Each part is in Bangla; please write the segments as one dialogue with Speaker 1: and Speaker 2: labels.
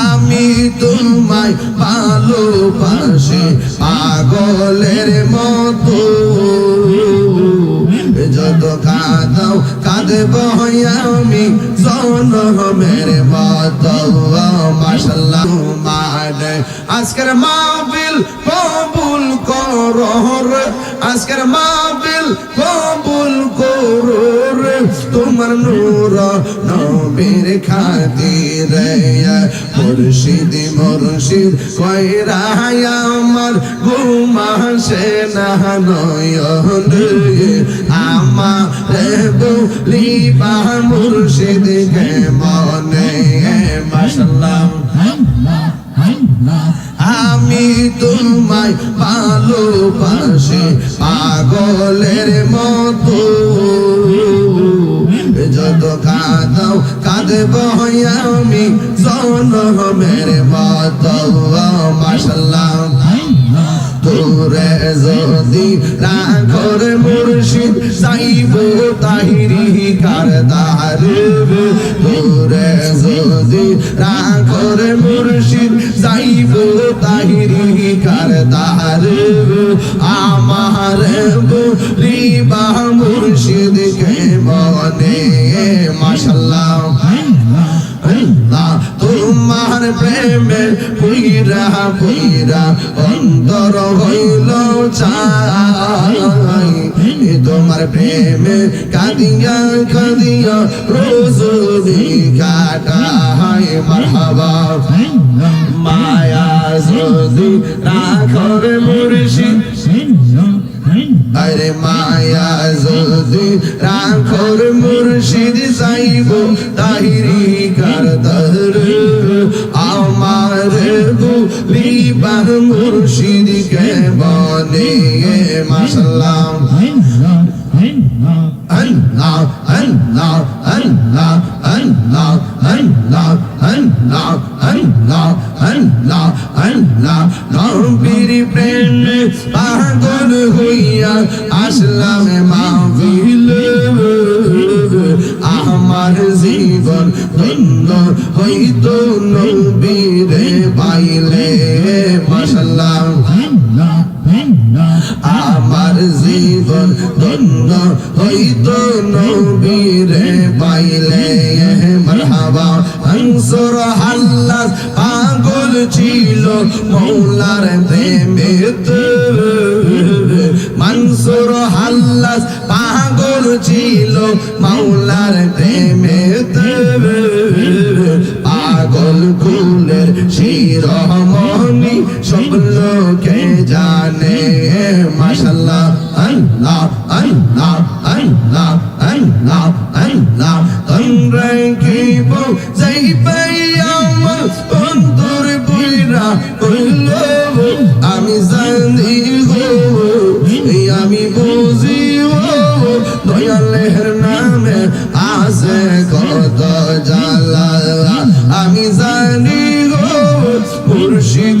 Speaker 1: আমি তোমায় ভালোবাসি, পাগলের মতো। যত কাঁদাও, কাঁদব আমি, জনমের মতো। মাসাল্লাহ আজকের মাহফিল কবুল করো আজকের মাহফিল নূর নবীর খাতির মুর্শিদ মুর্শিদ, কইরা আমার ঘুমাসে না নয়ন মুর্শিদ আমি তোমায় ভালোবাসি, পাগলের মতো। যত কাঁদাও কাঁদব আমি জনমের মতো মাসাল্লাহ তোরে যদি রাখর মুর্শিদ সাইব তাহিরি কারদার। তোরে যদি রাখর মুর্শিদ সাইব তাহিরি কারদার। আমার মুর্শিদ কে মাশাল্লাহ আল্লাহ তোমার প্রেমে পুইরা পুইরা অন্তর হইল চাই তোমার প্রেমে কাঁদিয়া কাঁদিয়া রোজনি কাটাই মারহাবা মায়া যদি রাখর মুর্শিদ আরে মায়া যদি রাখর মুর্শিদ সাইব তাহিরি করতর আমার গুলিবাহ মুর্শিদ কে বনে মাসাল্লাহ আল্লাহ আল্লাহ আল্লাহ আল্লাহ আল্লাহ আল্লাহ আল্লাহ আল্লাহ আল্লাহ। নবীর হইত নবীরে পাইলে মাশাল্লাহ আমার জীবন ধন্য হইত নবীরে পাইলে। মারহাবা হংসর হাল্লাস পাগল ছিল মৌলার প্রেমেতে মনসুর হাল্লাস পাগল ছিল মৌলার প্রেমেতে পাগল কুলের শিরোমণি সব লোকে জানে। মাশাল্লাহ আল্লাহ আল্লাহ আল্লাহ আল্লাহ আল্লাহ তোমরা কি বউ, যাই পাই আমার অন্তর বইরা হইল আমি জানি গো আমি নামে আছে গো, মুর্শিদ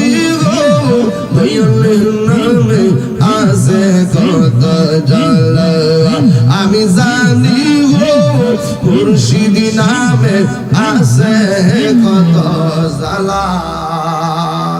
Speaker 1: জানি গো নামে আছে কত জ্বালা।